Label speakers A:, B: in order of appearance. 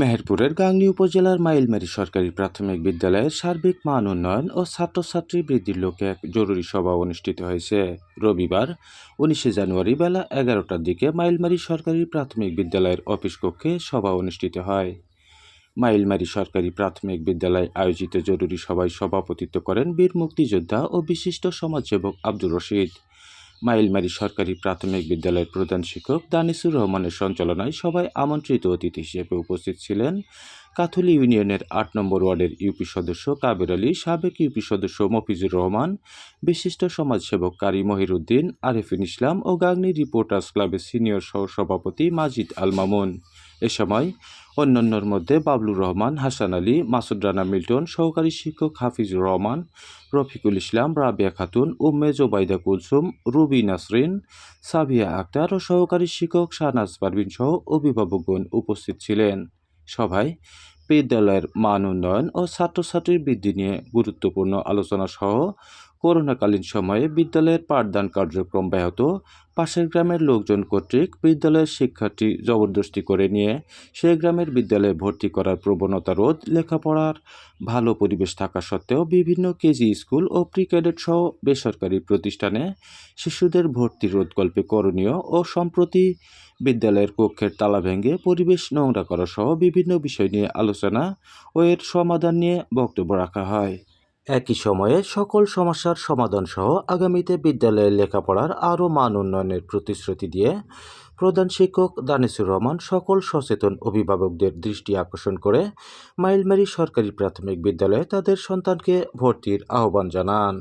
A: মেহেরপুরের গাংনী উপজেলার মাইলমারী সরকারি প্রাথমিক বিদ্যালয়ের সার্বিক মান উন্নয়ন ও ছাত্রছাত্রী বৃদ্ধির লক্ষ্যে এক জরুরি সভা অনুষ্ঠিত হয়েছে। রবিবার, উনিশে জানুয়ারি বেলা এগারোটার দিকে মাইলমারি সরকারি প্রাথমিক বিদ্যালয়ের অফিস কক্ষে সভা অনুষ্ঠিত হয়। মাইলমারি সরকারি প্রাথমিক বিদ্যালয়ে আয়োজিত জরুরি সভায় সভাপতিত্ব করেন বীর মুক্তিযোদ্ধা ও বিশিষ্ট সমাজসেবক আব্দুর রশিদ। মাইলমারী সরকারি প্রাথমিক বিদ্যালয়ের প্রধান শিক্ষক দানিসুর রহমানের সঞ্চালনায় সবাই আমন্ত্রিত অতিথি হিসেবে উপস্থিত ছিলেন কাথলি ইউনিয়নের আট নম্বর ওয়ার্ডের ইউপি সদস্য কাবের আলী, সাবেক ইউপি সদস্য মফিজুর রহমান, বিশিষ্ট সমাজসেবক কারি মহিরুদ্দিন, আরেফিন ইসলাম ও গাগনি রিপোর্টার্স ক্লাবের সিনিয়র সহসভাপতি মাজিদ আল মামুন। এ সময় অন্যান্যর মধ্যে বাবলুর রহমান, হাসান আলী, মাসুদ রানা মিল্টন, সহকারী শিক্ষক হাফিজুর রহমান, রফিকুল ইসলাম, রাবিয়া খাতুন উম্মে জোবাইদা কুলসুম, রুবি নাসরিন, সাবিয়া আক্তার ও সহকারী শিক্ষক শাহনাজ পারভিন সহ অভিভাবকগণ উপস্থিত ছিলেন। সভায় বিদ্যালয়ের মান উন্নয়ন ও ছাত্রছাত্রীর বৃদ্ধি নিয়ে গুরুত্বপূর্ণ আলোচনা সহ করোনাকালীন সময়ে বিদ্যালয়ের পাঠদান কার্যক্রম ব্যাহত। পাশের গ্রামের লোকজন কর্তৃক বিদ্যালয়ের শিক্ষার্থী জবরদস্তি করে নিয়ে সেই গ্রামের বিদ্যালয়ে ভর্তি করার প্রবণতা রোধ লেখাপড়ার ভালো পরিবেশ থাকা সত্ত্বেও বিভিন্ন কেজি স্কুল ও প্রি ক্যাডেট সহ বেসরকারি প্রতিষ্ঠানে শিশুদের ভর্তি রোধকল্পে করণীয় ও সম্প্রতি বিদ্যালয়ের কক্ষের তালা ভেঙে পরিবেশ নোংরা করা সহ বিভিন্ন বিষয় নিয়ে আলোচনা ও এর সমাধান নিয়ে বক্তব্য রাখা হয়। একই সময়ে সকল সমস্যার সমাধান সহ আগামীতে বিদ্যালয়ের লেখাপড়ার আরও মান উন্নয়নের প্রতিশ্রুতি দিয়ে প্রধান শিক্ষক দানিসুর রহমান সকল সচেতন অভিভাবকদের দৃষ্টি আকর্ষণ করে মাইলমারি সরকারি প্রাথমিক বিদ্যালয়ে তাদের সন্তানকে ভর্তির আহ্বান জানান।